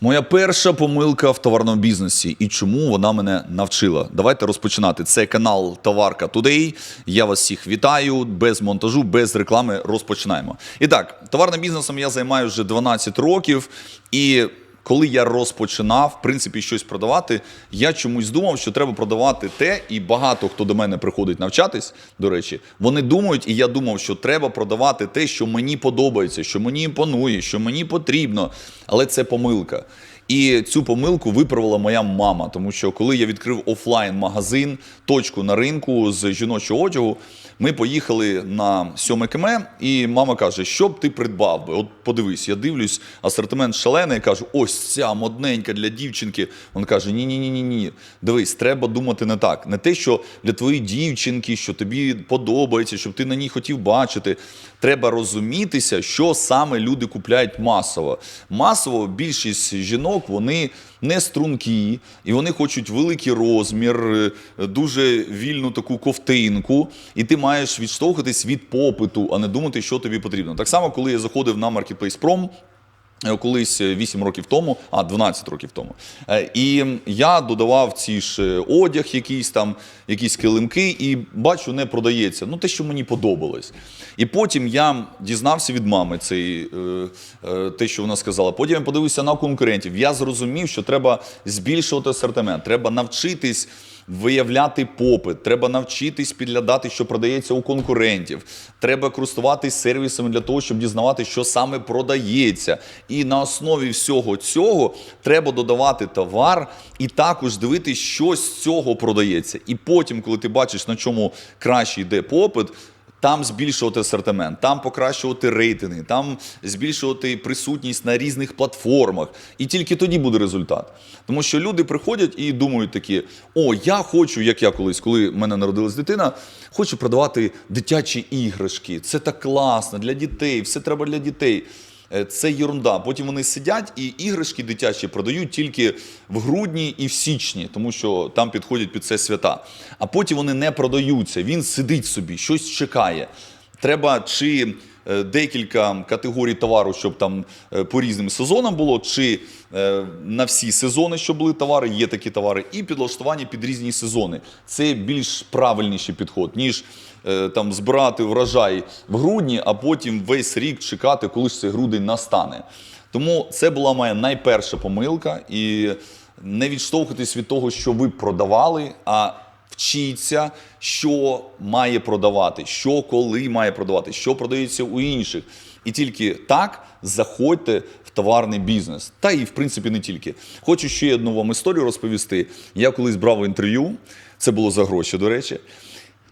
Моя перша помилка в товарному бізнесі і чому вона мене навчила. Давайте розпочинати. Це канал Товарка Today. Я вас всіх вітаю без монтажу, без реклами. Розпочинаємо. І так, товарним бізнесом я займаюся вже 12 років, і коли я розпочинав, в принципі, щось продавати, я чомусь думав, що треба продавати те, і багато хто до мене приходить навчатись. До речі, вони думають, і я думав, що треба продавати те, що мені подобається, що мені імпонує, що мені потрібно. Але це помилка. І цю помилку виправила моя мама, тому що коли я відкрив офлайн-магазин, точку на ринку з жіночого одягу, ми поїхали на 7 км, і мама каже, що б ти придбав би? От подивись, я дивлюсь, асортимент шалений, кажу, ось ця модненька для дівчинки. Він каже: ні, ні, ні, ні, ні. Дивись, треба думати не так. Не те, що для твоєї дівчинки, що тобі подобається, щоб ти на ній хотів бачити. Треба розумітися, що саме люди купляють масово. Масово більшість жінок вони не стрункі, і вони хочуть великий розмір, е, дуже вільну таку ковтинку, і ти маєш відштовхуватись від попиту, а не думати, що тобі потрібно. Так само, коли я заходив на Marketplace Prom, е, Колись е, 8 років тому, а 12 років тому. Е, І я додавав ці ж е, одяг, якийсь там, якісь килимки, і бачу, не продається. Ну, те, що мені подобалось. І потім я дізнався від мами цей, е, е, те, що вона сказала. Потім я подивився на конкурентів. Я зрозумів, що треба збільшувати асортимент, треба навчитись. Виявляти попит, треба навчитись підглядати, що продається у конкурентів. Треба користуватись сервісами для того, щоб дізнавати, що саме продається. І на основі всього цього треба додавати товар і також дивитися, що з цього продається. І потім, коли ти бачиш, на чому краще йде попит. Там збільшувати асортимент, там покращувати рейтинги, там збільшувати присутність на різних платформах. І тільки тоді буде результат. Тому що люди приходять і думають такі: о, я хочу, як я колись, коли в мене народилась дитина, хочу продавати дитячі іграшки. Це так класно для дітей, все треба для дітей. Е, Це єрунда. Потім вони сидять і іграшки дитячі продають тільки в грудні і в січні, тому що там підходять під це свята. А потім вони не продаються. Він сидить собі, щось чекає. Треба чи декілька категорій товару, щоб там е, по різним сезонам було, чи е, на всі сезони, щоб були товари, є такі товари, і підлаштування під різні сезони. Це більш правильніший підход, ніж е, там збирати врожай в грудні, а потім весь рік чекати, коли ж цей грудень настане. Тому це була моя найперша помилка. І не відштовхуватись від того, що ви продавали, а вчіться, що має продавати, що коли має продавати, що продається у інших. І тільки так заходьте в товарний бізнес. Та і в принципі не тільки. Хочу ще одну вам історію розповісти. Я колись брав інтерв'ю, це було за гроші, до речі.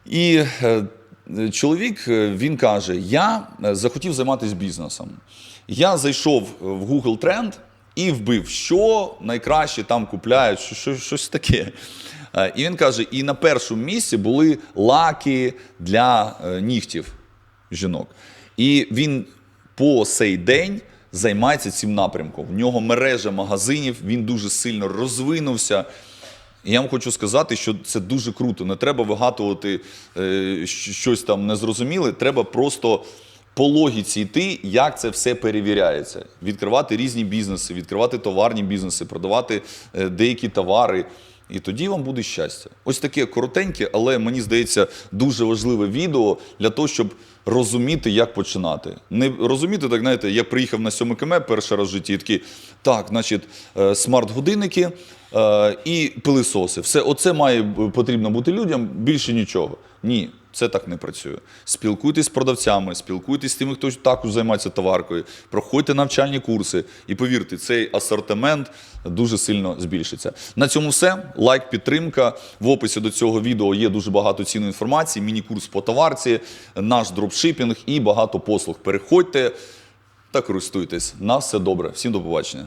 І е, чоловік е, він каже: Я е, захотів займатися бізнесом. Я зайшов в Google Тренд і вбив, що найкраще там купляють, що, що, щось таке. Е, І він каже: і на першому місці були лаки для е, нігтів жінок. І він по сей день займається цим напрямком. В нього мережа магазинів, він дуже сильно розвинувся. І я вам хочу сказати, що це дуже круто. Не треба вигадувати е, щось там незрозуміле. Треба просто по логіці йти, як це все перевіряється. Відкривати різні бізнеси, відкривати товарні бізнеси, продавати е, деякі товари. І тоді вам буде щастя. Ось таке коротеньке, але мені здається, дуже важливе відео для того, щоб розуміти, як починати. Не розуміти, так знаєте, я приїхав на 7 км перший раз в житті, і такий, так, значить, е, смарт-годинники е, і пилисоси. Все, оце має б- потрібно бути людям, більше нічого. Ні. Це так не працює. Спілкуйтесь з продавцями, спілкуйтесь з тими, хто також займається товаркою, проходьте навчальні курси. І повірте, цей асортимент дуже сильно збільшиться. На цьому все. Лайк, підтримка. В описі до цього відео є дуже багато цінної інформації. Міні-курс по товарці, наш дропшипінг і багато послуг. Переходьте та користуйтесь. На все добре. Всім до побачення.